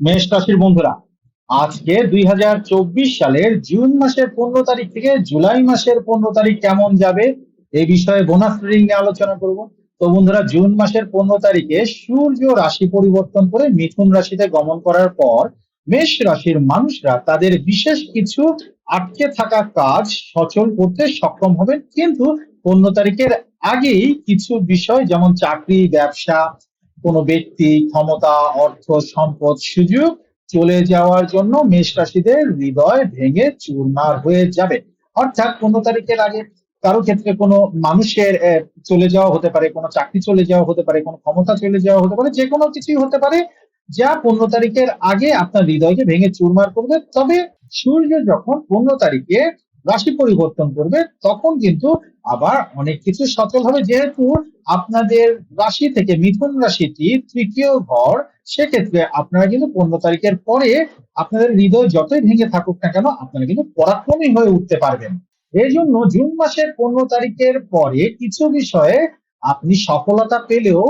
মেষ রাশির বন্ধুরা, আজকে দুই সালের জুন মাসের পনেরো তারিখ থেকে জুলাই মাসের পনেরো তারিখ কেমন যাবে এই বিষয়ে বোনাস রিডিং নিয়ে আলোচনা করব। তো বন্ধুরা, জুন মাসের পনেরো তারিখে সূর্য রাশি পরিবর্তন করে মিথুন রাশিতে গমন করার পর মেষ রাশির মানুষরা তাদের বিশেষ কিছু আটকে থাকা কাজ সচল করতে সক্ষম হবেন কিন্তু পনেরো তারিখের আগেই কিছু বিষয়, যেমন চাকরি, ব্যবসা কোনো ব্যক্তি ক্ষমতা, অর্থ, সম্পদ, সুযোগ চলে যাওয়ার জন্য মেষ রাশিদের হৃদয় ভেঙে চুরমার হয়ে যাবে। অর্থাৎ পনেরো তারিখের আগে কারও ক্ষেত্রে কোনো মানুষের চলে যাওয়া হতে পারে, কোনো চাকরি চলে যাওয়া হতে পারে, কোনো ক্ষমতা চলে যাওয়া হতে পারে যে কোনো কিছুই হতে পারে, যা পনেরো তারিখের আগে আপনার হৃদয়কে ভেঙে চুরমার করবে। তবে সূর্য যখন পনেরো তারিখে রাশি পরিবর্তন করবে, তখন কিন্তু আবার অনেক কিছু সচল হবে। যেহেতু আপনাদের রাশি থেকে মিথুন রাশিটি তৃতীয় ঘর, সেক্ষেত্রে আপনারা কিন্তু পনেরো তারিখের পরে আপনাদের হৃদয় যতই ভেঙে থাকুক না কেন, আপনারা কিন্তু পরাক্রমী হয়ে উঠতে পারবেন। এই জন্য জুন মাসের পনেরো তারিখের পরে কিছু বিষয়ে আপনি সফলতা পেলেও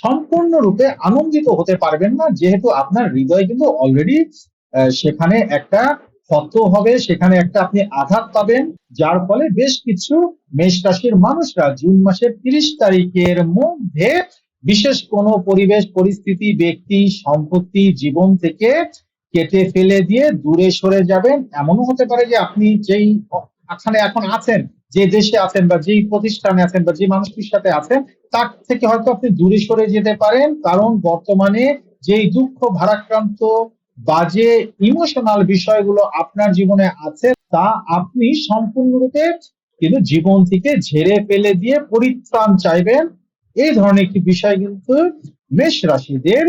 সম্পূর্ণরূপে আনন্দিত হতে পারবেন না, যেহেতু আপনার হৃদয় কিন্তু অলরেডি সেখানে একটা ক্ষত হবে, সেখানে একটা আপনি আঘাত পাবেন, যার ফলে বেশ কিছু মেষ রাশির মানুষরা জুন মাসের তিরিশ তারিখের মধ্যে বিশেষ কোনো পরিবেশ, পরিস্থিতি, ব্যক্তি, সম্পত্তি, জীবন থেকে কেটে ফেলে দিয়ে দূরে সরে যাবেন। এমনও হতে পারে যে আপনি যেই এখানে এখন আছেন, যে দেশে আছেন বা যেই প্রতিষ্ঠানে আছেন বা যে মানুষটির সাথে আছেন, তার থেকে হয়তো আপনি দূরে সরে যেতে পারেন, কারণ বর্তমানে যেই দুঃখ ভারাক্রান্ত বাজে ইমোশনাল বিষয়গুলো আপনার জীবনে আছে, তা আপনি সম্পূর্ণরূপে কিন্তু জীবন থেকে ঝেড়ে ফেলে দিয়ে পরিত্রাণ চাইবেন। এই ধরনের একটি বিষয় কিন্তু মেষ রাশিদের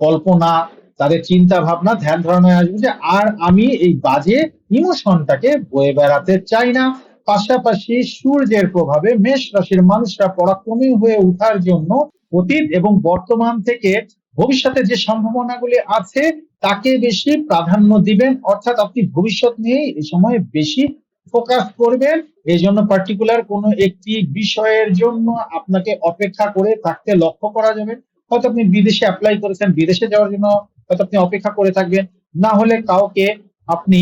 কল্পনা, তাদের চিন্তা ভাবনা ধ্যান ধারণায় আসবে যে, আর আমি এই বাজে ইমোশনটাকে বয়ে বেড়াতে চাই না। পাশাপাশি সূর্যের প্রভাবে মেষ রাশির মানুষরা পরাক্রমী হয়ে ওঠার জন্য অতীত এবং বর্তমান থেকে ভবিষ্যতে যে সম্ভাবনাগুলি আছে, তাকে বেশি প্রাধান্য দিবেন। অর্থাৎ আপনি ভবিষ্যৎ নিয়ে এই সময় বেশি ফোকাস করবেন। এই জন্য পার্টিকুলার কোনো একটি বিষয়ের জন্য আপনাকে অপেক্ষা করে থাকতে লক্ষ্য করা যাবে। হয়তো আপনি বিদেশে অ্যাপ্লাই করেছেন, বিদেশে যাওয়ার জন্য হয়তো আপনি অপেক্ষা করে থাকবেন। না হলে কাউকে আপনি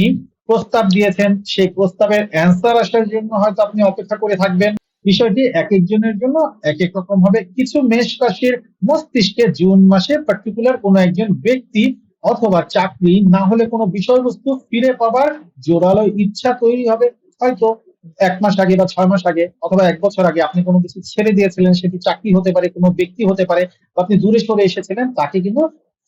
প্রস্তাব দিয়েছেন, সেই প্রস্তাবের অ্যান্সার আসার জন্য হয়তো আপনি অপেক্ষা করে থাকবেন। বিষয়টি এক একজনের জন্য এক এক রকম হবে। কিছু মেষ রাশির মস্তিষ্কে জুন মাসে পার্টিকুলার কোনো একজন ব্যক্তি অথবা চাকরি না হলে কোনো বিষয়বস্তু ফিরে পাবার জোরালো ইচ্ছা তৈরি হবে। হয়তো এক মাস আগে বা ছয় মাস আগে অথবা এক বছর আগে আপনি কোনো কিছু ছেড়ে দিয়েছিলেন, সেটি চাকরি হতে পারে, কোনো ব্যক্তি হতে পারে বা আপনি দূরে সরে এসেছিলেন, তাকে কিন্তু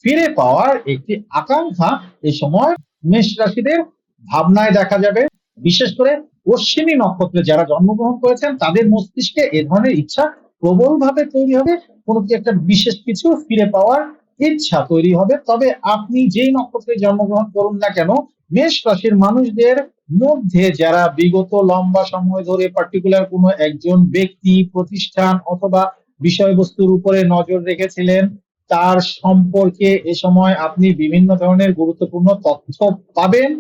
ফিরে পাওয়ার একটি আকাঙ্ক্ষা এই সময় মেষ রাশিদের ভাবনায় দেখা যাবে। বিশেষ করে অশ্বিনী নক্ষত্রে যারা জন্মগ্রহণ করেছেন, তাদের মস্তিষ্কে এ ধরনের ইচ্ছা প্রবলভাবে তৈরি হবে। কোনো একটা বিশেষ কিছু ফিরে পাওয়ার ইচ্ছা তৈরি হবে। তবে আপনি যেই নক্ষত্রে জন্মগ্রহণ করুন না কেন, মেষ রাশির মানুষদের মধ্যে যারা বিগত লম্বা সময় ধরে পার্টিকুলার কোনো একজন ব্যক্তি, প্রতিষ্ঠান অথবা বিষয়বস্তুর উপরে নজর রেখেছিলেন, তার সম্পর্কে এ সময় আপনি বিভিন্ন ধরনের গুরুত্বপূর্ণ তথ্য পাবেন।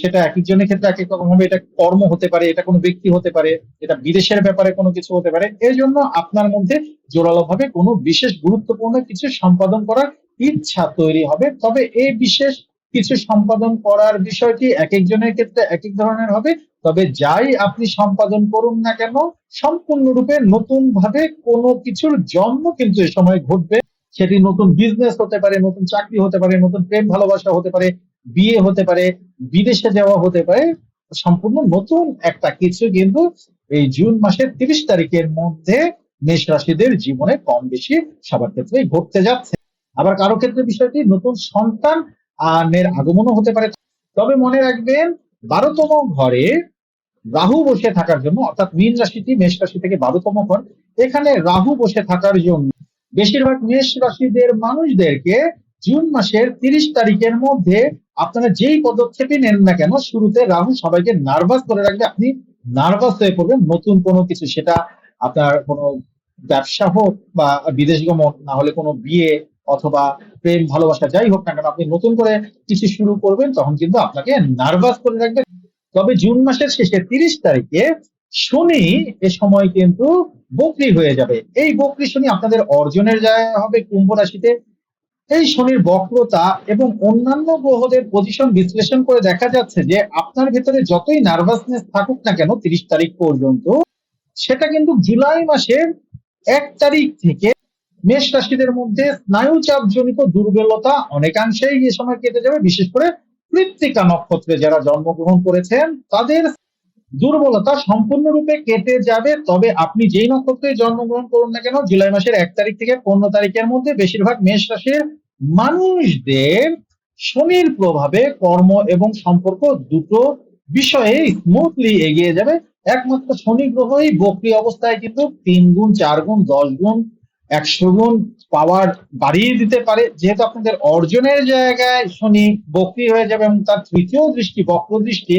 সেটা এক একজনের ক্ষেত্রে এক এক রকম হবে। এটা কর্ম হতে পারে, এটা কোনো ব্যক্তি হতে পারে, এটা বিদেশের ব্যাপারে কোনো কিছু হতে পারে। এই জন্য আপনার মধ্যে জোরালো ভাবে কোনো বিশেষ গুরুত্বপূর্ণ কিছু সম্পাদন করার ইচ্ছা তৈরি হবে। তবে এই বিশেষ কিছু সম্পাদন করার বিষয়টি এক একজনের ক্ষেত্রে এক এক ধরনের হবে। তবে যাই আপনি সম্পাদন করুন না কেন, সম্পূর্ণরূপে নতুন ভাবে কোনো কিছুর জন্ম কিন্তু এ সময় ঘটবে। সেটি নতুন বিজনেস হতে পারে, নতুন চাকরি হতে পারে, নতুন প্রেম ভালোবাসা হতে পারে বিয়ে হতে পারে, বিদেশে যাওয়া হতে পারে, সম্পূর্ণ নতুন একটা কিছু কিন্তু এই জুন মাসের তিরিশ তারিখের মধ্যে মেষ রাশিদের জীবনে কম বেশি সবার ক্ষেত্রেই ঘটতে যাচ্ছে। আবার কারও ক্ষেত্রে বিষয়টি নতুন সন্তান আনের আগমনও হতে পারে। তবে মনে রাখবেন, বারোতম ঘরে রাহু বসে থাকার জন্য, অর্থাৎ মীন রাশিটি মেষ রাশি থেকে বারোতম ঘর, এখানে রাহু বসে থাকার জন্য বেশিরভাগ মেষ রাশিদের মানুষদেরকে জুন মাসের তিরিশ তারিখের মধ্যে আপনারা যেই পদক্ষেপই নেন না কেন, শুরুতে রাহু সবাইকে নার্ভাস করে রাখবে, আপনি নার্ভাস হয়ে পড়বেন, নতুন কোনো কিছু, সেটা আপনার কোনো ব্যবসা হোক বা বিদেশ গমন, না হলে কোনো বিয়ে অথবা প্রেম, ভালোবাসা, যাই হোক না কেন, আপনি নতুন করে কিছু শুরু করবেন, তখন কিন্তু আপনাকে নার্ভাস করে রাখবে। তবে জুন মাসের শেষে তিরিশ তারিখে শনি এ সময় কিন্তু বকরি হয়ে যাবে। এই বকরি শনি আপনাদের অর্জনের জায়গা হবে, কুম্ভ রাশিতে। এই শনির বক্রতা এবং অন্যান্য গ্রহদের পজিশন বিশ্লেষণ করে দেখা যাচ্ছে যে আপনার ভেতরে যতই নার্ভাসনেস থাকুক না কেন তিরিশ তারিখ পর্যন্ত, সেটা কিন্তু জুলাই মাসের এক তারিখ থেকে মেষ রাশিদের মধ্যে স্নায়ুচাপ জনিত দুর্বলতা অনেকাংশেই এ সময় কেটে যাবে। বিশেষ করে কৃত্তিকা নক্ষত্রে যারা জন্মগ্রহণ করেছেন, তাদের দুর্বলতা সম্পূর্ণরূপে কেটে যাবে। তবে আপনি যেই নক্ষত্রে জন্মগ্রহণ করুন না কেন, জুলাই মাসের এক তারিখ থেকে পনেরো তারিখের মধ্যে বেশিরভাগ মেষ রাশির মানুষদের শনির প্রভাবে কর্ম এবং সম্পর্ক দুটো বিষয়ে স্মুথলি এগিয়ে যাবে। একমাত্র শনি গ্রহই বক্রি অবস্থায় কিন্তু তিন গুণ, চার গুণ, দশ গুণ, একশো গুণ পাওয়ার বাড়িয়ে দিতে পারে। যেহেতু আপনাদের অর্জনের জায়গায় শনি বক্রি হয়ে যাবে এবং তার তৃতীয় দৃষ্টি বক্র দৃষ্টি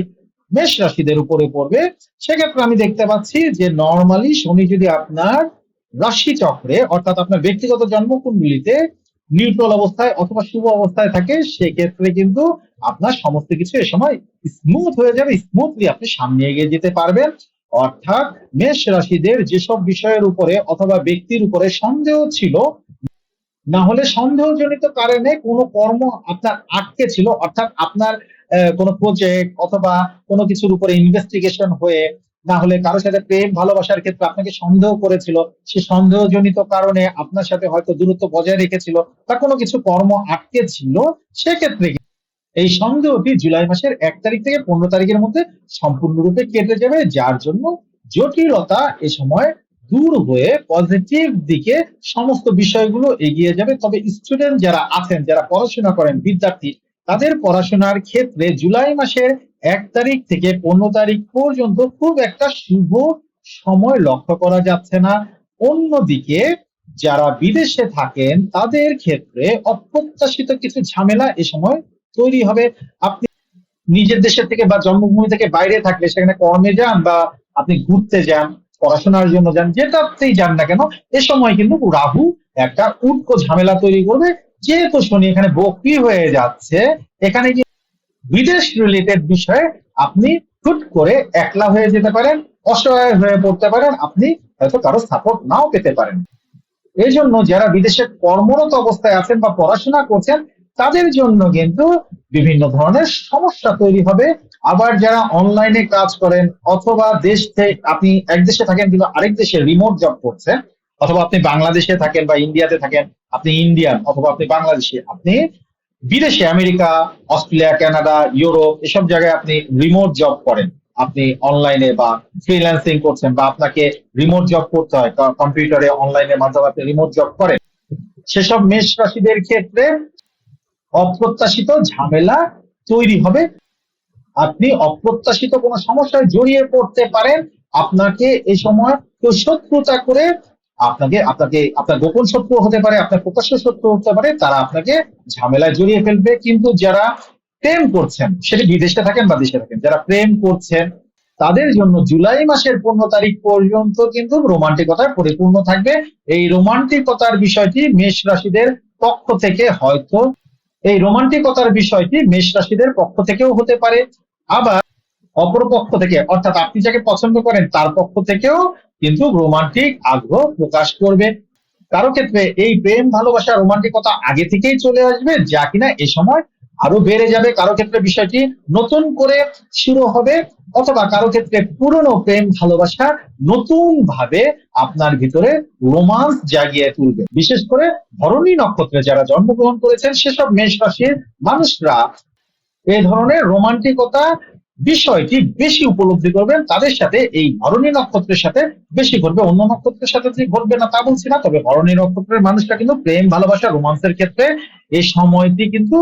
মেষ রাশিদের উপরে পড়বে, সেক্ষেত্রে আমি দেখতে পাচ্ছি যে নর্মালি শনি যদি আপনার রাশি চক্রে অর্থাৎ আপনার ব্যক্তিগত জন্মকুণ্ডলিতে নিউট্রাল অবস্থায় অথবা শুভ অবস্থায় থাকে, সেক্ষেত্রে কিন্তু আপনার সমস্ত কিছু এ সময় স্মুথ হয়ে যাবে স্মুথলি আপনি সামনে এগিয়ে যেতে পারবেন। অর্থাৎ মেষ রাশিদের যেসব বিষয়ের উপরে অথবা ব্যক্তির উপরে সন্দেহ ছিল, না হলে সন্দেহজনিত কারণে কোনো কর্ম আপনার আটকে ছিল, অর্থাৎ আপনার কোনো প্রজেক্ট অথবা কোনো কিছুর উপরে ইনভেস্টিগেশন হয়ে না হলে কারোর সাথে প্রেম, ভালোবাসার ক্ষেত্রে আপনাকে সন্দেহ করেছিল, সে সন্দেহজনিত কারণে আপনার সাথে হয়তো দূরত্ব বজায় রেখেছিল বা কোনো কিছু কর্ম আটকে ছিল, সেক্ষেত্রে এই সন্দেহটি জুলাই মাসের এক তারিখ থেকে পনেরো তারিখের মধ্যে সম্পূর্ণরূপে কেটে যাবে, যার জন্য জটিলতা এ সময় দূর হয়ে পজিটিভ দিকে সমস্ত বিষয়গুলো এগিয়ে যাবে। তবে স্টুডেন্ট যারা আছেন, যারা পড়াশোনা করেন, বিদ্যার্থী তাদের পড়াশোনার ক্ষেত্রে জুলাই মাসের এক তারিখ থেকে পনেরো তারিখ পর্যন্ত খুব একটা শুভ সময় লক্ষ্য করা যাচ্ছে না। অন্যদিকে, যারা বিদেশে থাকেন, তাদের ক্ষেত্রে অপ্রত্যাশিত কিছু ঝামেলা এ সময় তৈরি হবে। আপনি নিজের দেশের থেকে বা জন্মভূমি থেকে বাইরে থাকলে সেখানে কর্মে যান বা আপনি ঘুরতে যান, পড়াশোনার জন্য যান, যেটাতেই যান না কেন, এ সময় কিন্তু রাহু একটা উটকো ঝামেলা তৈরি করবে। যেহেতু শনি এখানে বক্রি হয়ে যাচ্ছে, এখানে কি বিদেশ রিলেটেড বিষয়ে আপনি হুট করে একলা হয়ে যেতে পারেন, অসহায় হয়ে পড়তে পারেন, আপনি হয়তো কারও সাপোর্ট নাও পেতে পারেন। এই জন্য যারা বিদেশে কর্মরত অবস্থায় আছেন বা পড়াশোনা করছেন, তাদের জন্য কিন্তু বিভিন্ন ধরনের সমস্যা তৈরি হবে। আবার যারা অনলাইনে কাজ করেন অথবা দেশ থেকে আপনি এক দেশে থাকেন কিন্তু আরেক দেশে রিমোট জব করছেন অথবা আপনি বাংলাদেশে থাকেন বা ইন্ডিয়াতে থাকেন, আপনি ইন্ডিয়ান অথবা আপনি বাংলাদেশি, আপনি বিদেশে, আমেরিকা, অস্ট্রেলিয়া, কানাডা, ইউরোপ, এসব জায়গায় আপনি রিমোট জব করেন। আপনি অনলাইনে বা ফ্রিল্যান্সিং করছেন বা আপনাকে রিমোট জব করতে হয় কম্পিউটারে অনলাইনের মাধ্যমে আপনি রিমোট জব করেন। সেসব মেষ রাশিদের ক্ষেত্রে অপ্রত্যাশিত ঝামেলা তৈরি হবে। আপনি অপ্রত্যাশিত কোনো সমস্যায় জড়িয়ে পড়তে পারেন। আপনাকে এই সময় শত্রুতা করে আপনাকে আপনাকে, আপনার গোপন সত্য হতে পারে, আপনার প্রকাশ্য সত্য হতে পারে, তারা আপনাকে ঝামেলায় জড়িয়ে ফেলবে। কিন্তু যারা প্রেম করছেন, সেটি বিদেশে থাকেন বা দেশে থাকেন, যারা প্রেম করছেন, তাদের জন্য জুলাই মাসের পনেরো তারিখ পর্যন্ত কিন্তু রোমান্টিকতায় পরিপূর্ণ থাকবে। এই রোমান্টিকতার বিষয়টি মেষ রাশিদের পক্ষ থেকে হয়তো, এই রোমান্টিকতার বিষয়টি মেষ রাশিদের পক্ষ থেকেও হতে পারে। আবার অপর পক্ষ থেকে, অর্থাৎ আপনি যাকে পছন্দ করেন, তার পক্ষ থেকেও কিন্তু রোমান্টিক আগ্রহ প্রকাশ করবে। কারও ক্ষেত্রে এই প্রেম, ভালোবাসা, রোমান্টিকতা আগে থেকেই চলে আসবে, যা কিনা এ সময় আরও বেড়ে যাবে। কারও ক্ষেত্রে বিষয়টি নতুন করে শুরু হবে, অথবা কারও ক্ষেত্রে পুরনো প্রেম, ভালোবাসা নতুন ভাবে আপনার ভিতরে রোমান্স জাগিয়ে তুলবে। বিশেষ করে ধরণী নক্ষত্রে যারা জন্মগ্রহণ করেছেন, সেসব মেষ রাশির মানুষরা এই ধরনের রোমান্টিকতা বিষয়টি বেশি উপলব্ধি করবেন, তাদের সাথে এই ভরণী নক্ষত্রের সাথে বেশি ঘটবে, অন্য নক্ষত্রের সাথে যে ঘটবে না তা বলছি না, তবে ভরণী নক্ষত্রের মানুষরা কিন্তু প্রেম, ভালোবাসা, রোমান্সের ক্ষেত্রে এই সময়টি কিন্তু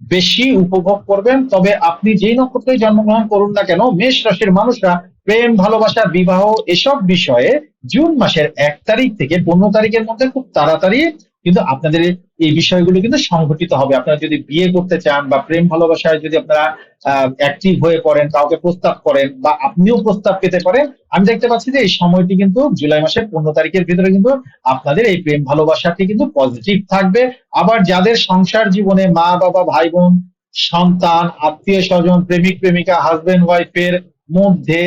বেশি উপভোগ করবেন। তবে আপনি যেই নক্ষত্রে জন্মগ্রহণ করুন না কেন, মেষ রাশির মানুষরা প্রেম, ভালোবাসা, বিবাহ, এসব বিষয়ে জুন মাসের এক তারিখ থেকে পনেরো তারিখের মধ্যে খুব তাড়াতাড়ি কিন্তু আপনাদের এই বিষয়গুলো কিন্তু সংঘটিত হবে। আপনারা যদি বিয়ে করতে চান বা প্রেম ভালোবাসায় যদি আপনারা অ্যাক্টিভ হয়ে পড়েন, কাউকে প্রস্তাব করেন বা আপনিও প্রস্তাব পেতে পারেন, আমি দেখতে পাচ্ছি যে এই সময়টি কিন্তু জুলাই মাসের পনেরো তারিখের ভিতরে কিন্তু আপনাদের এই প্রেম ভালোবাসাটি কিন্তু পজিটিভ থাকবে। আবার যাদের সংসার জীবনে মা, বাবা ভাই বোন সন্তান, আত্মীয় স্বজন, প্রেমিক, প্রেমিকা হাজবেন্ড ওয়াইফের মধ্যে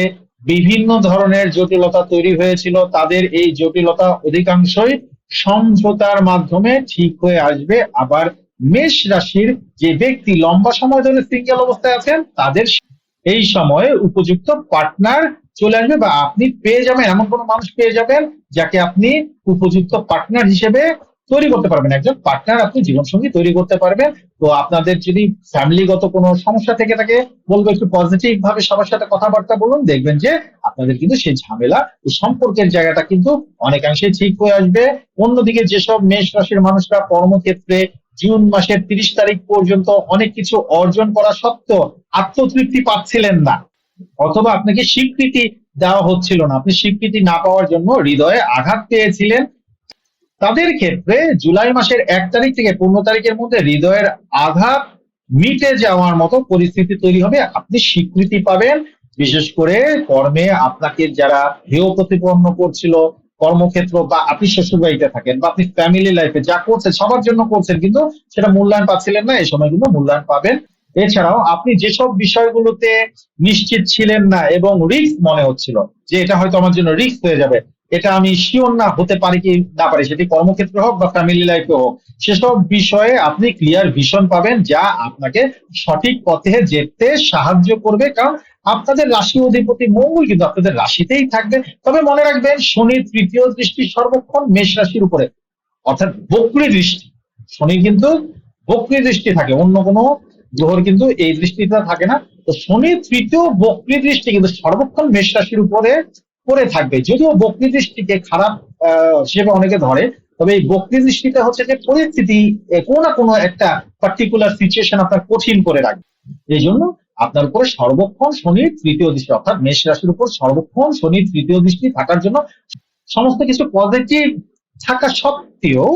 বিভিন্ন ধরনের জটিলতা তৈরি হয়েছিল, তাদের এই জটিলতা অধিকাংশই সমঝোতার মাধ্যমে ঠিক হয়ে আসবে। আবার মেষ রাশির যে ব্যক্তি লম্বা সময় ধরে সিঙ্গেল অবস্থায় আছেন, তাদের এই সময়ে উপযুক্ত পার্টনার চলে আসবে বা আপনি পেয়ে যাবেন, এমন কোনো মানুষ পেয়ে যাবেন যাকে আপনি উপযুক্ত পার্টনার হিসেবে তৈরি করতে পারবেন। একজন পার্টনার আপনি জীবনসঙ্গী তৈরি করতে পারবেন। তো আপনাদের যদি ফ্যামিলিগত কোনো সমস্যা থেকে থাকে, বলব একটু পজিটিভ ভাবে সবার সাথে কথাবার্তা বলুন, দেখবেন যে আপনাদের কিন্তু সেই ঝামেলা সম্পর্কের জায়গাটা কিন্তু অনেকাংশে ঠিক হয়ে আসবে। অন্যদিকে যেসব মেষ রাশির মানুষরা কর্মক্ষেত্রে জুন মাসের তিরিশ তারিখ পর্যন্ত অনেক কিছু অর্জন করা সত্ত্বেও আত্মতৃপ্তি পাচ্ছিলেন না, অথবা আপনাকে স্বীকৃতি দেওয়া হচ্ছিল না। আপনি স্বীকৃতি না পাওয়ার জন্য হৃদয়ে আঘাত পেয়েছিলেন। তাদের ক্ষেত্রে জুলাই মাসের এক তারিখ থেকে পনেরো তারিখের মধ্যে হৃদয়ের আঘাত মিটে যাওয়ার মতো পরিস্থিতি তৈরি হবে। আপনি স্বীকৃতি পাবেন। বিশেষ করে কর্মে আপনাকে যারা হেয় প্রতিপন্ন করছিল, কর্মক্ষেত্র বা আপনি শ্বশুর বাড়িতে থাকেন বা আপনি ফ্যামিলি লাইফে যা করছেন, সবার জন্য করছেন কিন্তু সেটা মূল্যায়ন পাচ্ছিলেন না, এই সময় কিন্তু মূল্যায়ন পাবেন। এছাড়াও আপনি যেসব বিষয়গুলোতে নিশ্চিত ছিলেন না এবং রিস্ক মনে হচ্ছিল, যে এটা হয়তো আমার জন্য রিস্ক হয়ে যাবে এটা আমি শিওর না হতে পারি কি না পারি, সেটি কর্মক্ষেত্রে হোক বা ফ্যামিলি লাইফে হোক, সেসব বিষয়ে আপনি ক্লিয়ার ভিশন পাবেন যা আপনাকে সঠিক পথে যেতে সাহায্য করবে। কারণ আপনাদের রাশি অধিপতি মঙ্গল কিন্তু আপনাদের রাশিতেই থাকবে। তবে মনে রাখবেন শনির তৃতীয় দৃষ্টি সর্বক্ষণ মেষ রাশির উপরে, অর্থাৎ বক্রী দৃষ্টি। শনি কিন্তু বক্রী দৃষ্টি থাকে, অন্য কোনো গ্রহর কিন্তু এই দৃষ্টিটা থাকে না। তো শনির তৃতীয় বক্রী দৃষ্টি কিন্তু সর্বক্ষণ মেষ রাশির উপরে পড়ে থাকবে। যদিও বক্তি দৃষ্টিকে খারাপ হিসেবে অনেকে ধরে, তবে এই বক্রী দৃষ্টিটা হচ্ছে যে পরিস্থিতি কোনো না কোনো একটা পার্টিকুলার সিচুয়েশন আপনার কঠিন করে রাখবে। এই জন্য আপনার উপরে সর্বক্ষণ শনির তৃতীয় দৃষ্টি, অর্থাৎ মেষ রাশির উপর সর্বক্ষণ শনির তৃতীয় দৃষ্টি থাকার জন্য সমস্ত কিছু পজিটিভ থাকা সত্ত্বেও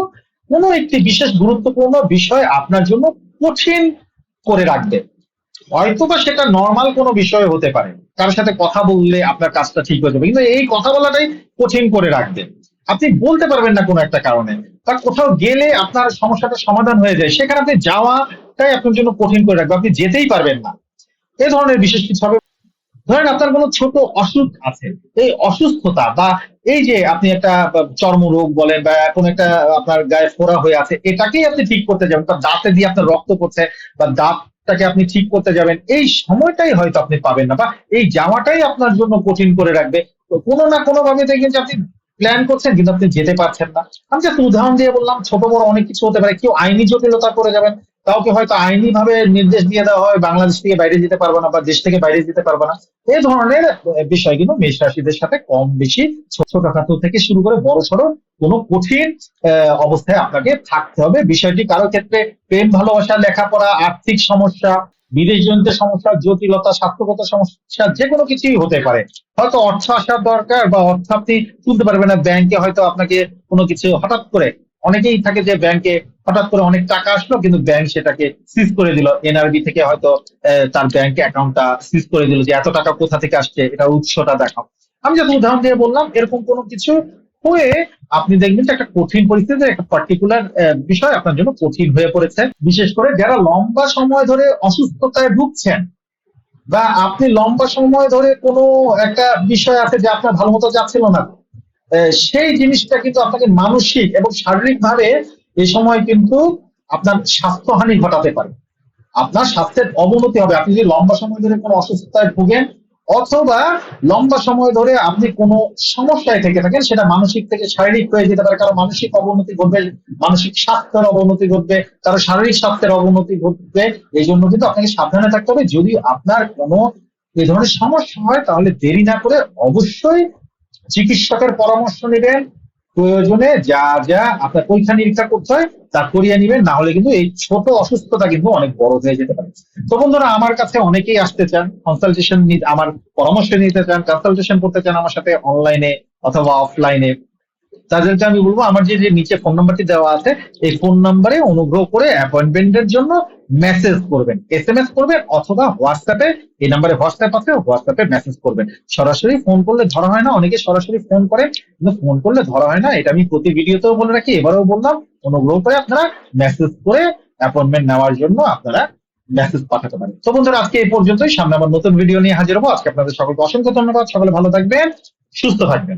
কোনো একটি বিশেষ গুরুত্বপূর্ণ বিষয় আপনার জন্য কঠিন করে রাখবে। হয়তোবা সেটা নর্মাল কোনো বিষয় হতে পারে। কারোর সাথে কথা বললে আপনার কাজটা ঠিক হয়ে যাবে। কিন্তু এই কথা বলাটাই কঠিন করে রাখবে। আপনি বলতে পারবেন না কোনো একটা কারণে। বা কোথাও গেলে আপনার সমস্যাটা সমাধান হয়ে যায়। সেখানে আপনি যাওয়াটাই আপনার জন্য কঠিন করে রাখবে। আপনি যেতেই পারবেন না। এ ধরনের বিশেষ কিছু হবে। ধরেন আপনার কোনো ছোট অসুখ আছে। এই অসুস্থতা বা এই যে আপনি একটা চর্মরোগ বলেন বা কোন একটা আপনার গায়ে ফোড়া হয়ে আছে, এটাকেই আপনি ঠিক করতে যাবেন। তার দাঁতে দিয়ে আপনার রক্ত পড়ছে বা দাঁতটাকে আপনি ঠিক করতে যাবেন, এই সময়টাই হয়তো আপনি পাবেন না, বা এই যাওয়াটাই আপনার জন্য কঠিন করে রাখবে। তো কোনো না কোনো ভাবে দেখবেন যে আপনি প্ল্যান করছেন, কিন্তু আপনি যেতে পারছেন না। আমি যে উদাহরণ দিয়ে বললাম, ছোট বড় অনেক কিছু হতে পারে, কেউ আইনি জটিলতা করে যাবেন কাউকে হয়তো আইনি ভাবে নির্দেশ দিয়ে দেওয়া হয়, বাংলাদেশ থেকে বাইরে যেতে পারবে না বা দেশ থেকে বাইরে যেতে পারবে না। এই ধরনের বিষয় কিন্তু মেষ রাশিদের সাথে কম বেশি ছোটখাটো থেকে শুরু করে বড় সড়ো কোনো কঠিন অবস্থায় আপনাকে থাকতে হবে। বিষয়টি কারও ক্ষেত্রে প্রেম ভালোবাসা, লেখাপড়া, আর্থিক সমস্যা বিদেশ জনিত সমস্যা, জটিলতা, স্বাস্থ্যগত সমস্যা, যে কোনো কিছুই হতে পারে। হয়তো অর্থ আসার দরকার বা অর্থ আপনি তুলতে পারবেন না। ব্যাংকে হয়তো আপনাকে কোনো কিছু হঠাৎ করে অনেকেই থাকে যে ব্যাংকে হঠাৎ করে অনেক টাকা আসলো, কিন্তু ব্যাংক সেটাকে সিজ করে দিল। এনআরবি থেকে হয়তো তার ব্যাংক অ্যাকাউন্টটা সিজ করে দিল যে, এত টাকা কোথা থেকে আসছে? এটা উৎসটা দেখাও। আমি যত উদাহরণ দিয়ে বললাম, এরকম কোনো কিছু হয়ে আপনি দেখবেন যে একটা কঠিন পরিস্থিতি একটা পার্টিকুলার বিষয় আপনার জন্য কঠিন হয়ে পড়েছে। বিশেষ করে যারা লম্বা সময় ধরে অসুস্থতায় ভুগছেন বা আপনি লম্বা সময় ধরে কোনো একটা বিষয় আছে যে আপনার ভালো মতো যাচ্ছিল না সেই জিনিসটা কিন্তু আপনাকে মানসিক এবং শারীরিক এই সময় কিন্তু আপনার স্বাস্থ্যহানি ঘটাতে পারে। আপনার স্বাস্থ্যের অবনতি হবে। আপনি যদি লম্বা সময় ধরে কোনো অসুস্থতায় ভুগেন, অথবা লম্বা সময় ধরে আপনি কোনো সমস্যায় থেকে থাকেন, সেটা মানসিক থেকে শারীরিক হয়ে যেতে পারে। কারও মানসিক অবনতি ঘটবে, মানসিক স্বাস্থ্যের অবনতি ঘটবে, কারও শারীরিক স্বাস্থ্যের অবনতি ঘটবে এই জন্য কিন্তু আপনাকে সাবধানে থাকতে হবে। যদি আপনার কোনো এই ধরনের সমস্যা হয়, তাহলে দেরি না করে অবশ্যই চিকিৎসকের পরামর্শ নেবেন। প্রয়োজনে যা যা আপনার পরীক্ষা নিরীক্ষা করতে হয়, তা করিয়ে নেবেন। না হলে কিন্তু এই ছোট অসুস্থতা কিন্তু অনেক বড় হয়ে যেতে পারে। তো বন্ধুরা, আমার কাছে অনেকেই আসতে চান কনসালটেশন আমার পরামর্শ নিতে চান কনসালটেশন করতে চান আমার সাথে অনলাইনে অথবা অফলাইনে তাদেরকে আমি বলব, আমার যে যে নিচে ফোন নাম্বারটি দেওয়া আছে, এই ফোন নাম্বারে অনুগ্রহ করে অ্যাপয়েন্টমেন্টের জন্য মেসেজ করবেন। এস এম এস করবেন অথবা হোয়াটসঅ্যাপে এই নাম্বারে হোয়াটসঅ্যাপ আছে হোয়াটসঅ্যাপে মেসেজ করবেন। সরাসরি ফোন করলে ধরা হয় না, অনেকে সরাসরি ফোন করে, কিন্তু ফোন করলে ধরা হয় না, এটা আমি প্রতি ভিডিওতেও বলে রাখি, এবারেও বললাম, অনুগ্রহ করে আপনারা মেসেজ করে অ্যাপয়েন্টমেন্ট নেওয়ার জন্য আপনারা মেসেজ পাঠাতে পারেন। তো বন্ধুরা, আজকে এই পর্যন্তই, সামনে আবার নতুন ভিডিও নিয়ে হাজির হব। আজকে আপনাদের সকলকে অসংখ্য ধন্যবাদ, সকলে ভালো থাকবেন, সুস্থ থাকবেন।